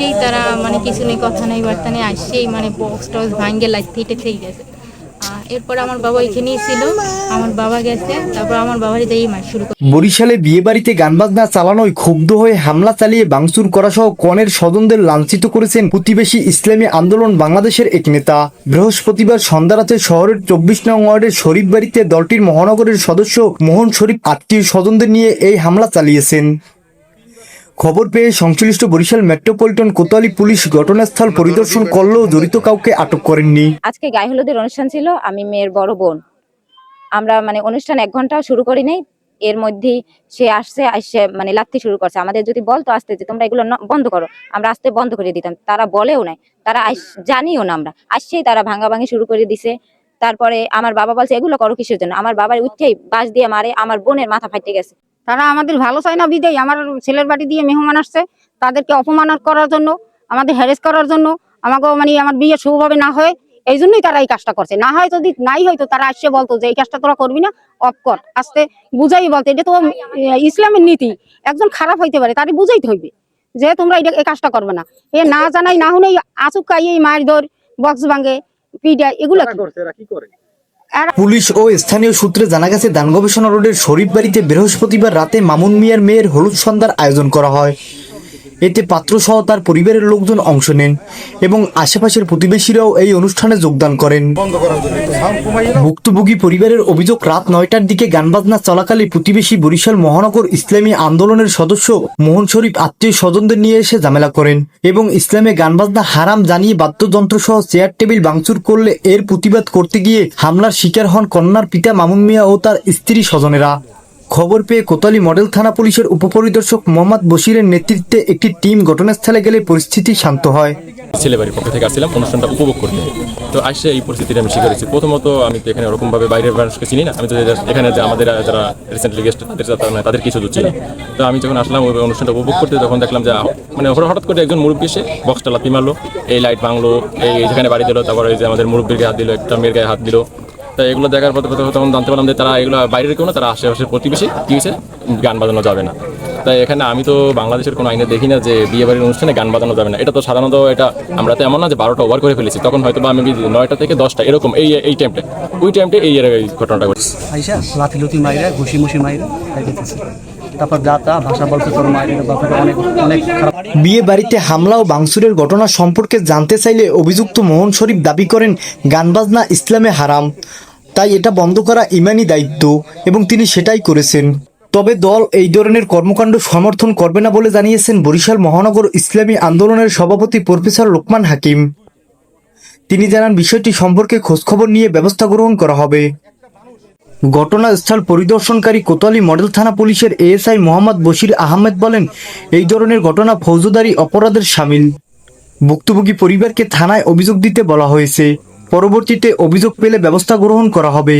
আসছেই তারা মানে কিছু নেই, কথা নেই, বার্তা নেই আসছেই মানে বক্স টক্স ভাঙ্গে লাইতে হিটে থেকে গেছে। এরপর আমার বাবা এখানেই ছিল, আমার বাবা গেছে, তারপর আমার মার শুরু বরিশালে বিয়েবাড়িতে গানবাজনা চালানোয় ক্ষুব্ধ হয়ে হামলা চালিয়ে বাংচুর করা সহ কনের স্বজনদের লাঞ্ছিত করেছেন প্রতিবেশী ইসলামী আন্দোলন বাংলাদেশের এক নেতা। বৃহস্পতিবার সন্ধ্যারাতে শহরের চব্বিশ নং ওয়ার্ডের শরীফ বাড়িতে দলটির মহানগরের সদস্য মোহন শরীফ আত্মীয় স্বজনদের নিয়ে এই হামলা চালিয়েছেন। খবর পেয়ে সংশ্লিষ্ট বরিশাল মেট্রোপলিটন কোতোয়ালি পুলিশ ঘটনাস্থল পরিদর্শন করলেও জড়িত কাউকে আটক করেননি। আজকে গায়ে হলুদের অনুষ্ঠান ছিল, আমি মেয়ের বড় বোন। আমরা মানে অনুষ্ঠান এক ঘণ্টা শুরু করি নাই, এর মধ্যেই সে আসছে আসছে মানে লাথি শুরু করছে। আমাদের যদি বলতো আসতে যে, তোমরা এগুলো বন্ধ করো। আমরা আসতে বন্ধ করে দিতাম। তারা বলেও নাই, তারা জানিও না আমরা। আসছেই তারা ভাঙা ভাঙি শুরু করে দিছে। তারপরে আমার বাবা বলছে, এগুলো করো কিসের জন্য? আমার বাবার উঠেই বাস দিয়ে মারে, আমার বোনের মাথা ফাটে গেছে। তারা আমাদের ভালো চায় না বিদেই আমার ছেলের বাড়ি দিয়ে মেহমান আসছে, তাদেরকে অপমান করার জন্য, আমাদের হ্যারেস করার জন্য, আমাকে মানে আমার বিয়ে শুভভাবে না হয়, এই জন্যই তারা এই কাজটা করছে। না হয় যদি নাই হয়তো তারা আসছে বলতো যে, এই কাজটা তোরা করবি না, অফ কর। আস্তে বুঝাই বলতে, এটা তো ইসলামের নীতি। একজন খারাপ হইতে পারে তারে বুঝাইতে হইবে যে তোমরা এই কাজটা করবে না। এ না জানাই, না শুনেই আসুক কাই এই মার ধর বক্স ভাঙে। এগুলো কি? এরা পুলিশ ও স্থানীয় সূত্রে জানা গেছে দান গবেষণা রোডের শরীফ বাড়িতে বৃহস্পতিবার রাতে মামুন মিয়ার মেয়ের হলুদ সন্ধ্যার আয়োজন করা হয় এতে পাত্র সহ তার পরিবারের লোকজন অংশ নেন এবং আশেপাশের প্রতিবেশীরাও এই অনুষ্ঠানে যোগদান করেন। ভুক্তভোগী পরিবারের অভিযোগ রাত নয়টার দিকে গানবাজনা চলাকালে প্রতিবেশী বরিশাল মহানগর ইসলামী আন্দোলনের সদস্য মোহন শরীফ আত্মীয় স্বজনদের নিয়ে এসে ঝামেলা করেন এবং ইসলামে গানবাজনা হারাম জানিয়ে বাদ্যযন্ত্র সহ চেয়ার টেবিল ভাঙচুর করলে এর প্রতিবাদ করতে গিয়ে হামলার শিকার হন কন্যার পিতা মামুন মিয়া ও তার স্ত্রী স্বজনেরা। খবর পেয়ে কোতালি মডেল থানা পুলিশের উপপরিদর্শক মোহাম্মদ বশিরের নেতৃত্বে একটি টিম ঘটনাস্থলে গেলে পরিস্থিতি শান্ত হয়। ছেলে বাড়ির পক্ষ থেকে আসছিলাম, অনুষ্ঠানটা উপভোগ করতে। তো আসছে এই পরিস্থিতিটা আমি শিকার হয়েছি প্রথমত আমি তো এখানে ওরকমভাবে বাইরের মানুষকে চিনি না। আমি তো এখানে যে আমাদের যারা রিসেন্টলি গেস্ট তাদের তাদের কিছু চিনি তো আমি যখন আসলাম, ওই অনুষ্ঠানটা উপভোগ করতে, তখন দেখলাম যে মানে হঠাৎ হঠাৎ করে একজন মুরব্বী এসে বক্সটা লাথি মারলো। এই লাইট ভাঙলো, এই যেখানে বাড়ি দিল, তারপরে যে আমাদের মুরব্বীর গায়ে হাত দিল, একটা মেয়ের গায়ে হাত দিল। তো এগুলো দেখার পর তখন জানতে পারলাম যে তারা এগুলো বাইরের কেউ না তারা আশেপাশের প্রতিবেশী। কি হয়েছে? গান বাজানো যাবে না। তাই এখানে আমি তো বাংলাদেশের কোনো আইনে দেখি না যে বিয়ে বাড়ির অনুষ্ঠানে গান বাজানো যাবে না। এটা তো সাধারণত এটা আমরা তো এমন না যে বারোটা ওভার করে ফেলেছি। তখন হয়তো বা আমি নয়টা থেকে দশটা এরকম এই এই টাইমটা ওই টাইমটা এই এর এই ঘটনাটা ঘটছে। আইসা লাথি মাইরা ঘুষি মুষি মাইরা তারপর যা ভাষা বলতে তোর মায়ের বাপরে অনেক অনেক খারাপ। বিয়ে বাড়িতে হামলা ও বাংসুরের ঘটনা সম্পর্কে জানতে চাইলে অভিযুক্ত মোহন শরীফ দাবি করেন গানবাজনা ইসলামে হারাম। তাই এটা বন্ধ করা ইমানই দায়িত্ব এবং তিনি সেটাই করেছেন। তবে দল এই ধরনের কর্মকাণ্ড সমর্থন করবে না বলে জানিয়েছেন বরিশাল মহানগর ইসলামী আন্দোলনের সভাপতি প্রফেসর লোকমান হাকিম। তিনি জানান, বিষয়টি সম্পর্কে খোঁজখবর নিয়ে ব্যবস্থা গ্রহণ করা হবে। ঘটনাস্থল পরিদর্শনকারী কোতোয়ালি মডেল থানা পুলিশের এএসআই মোহাম্মদ বশির আহমেদ বলেন, এই ধরনের ঘটনা ফৌজদারি অপরাধের সামিল। ভুক্তভোগী পরিবারকে থানায় অভিযোগ দিতে বলা হয়েছে। পরবর্তীতে অভিযোগ পেলে ব্যবস্থা গ্রহণ করা হবে।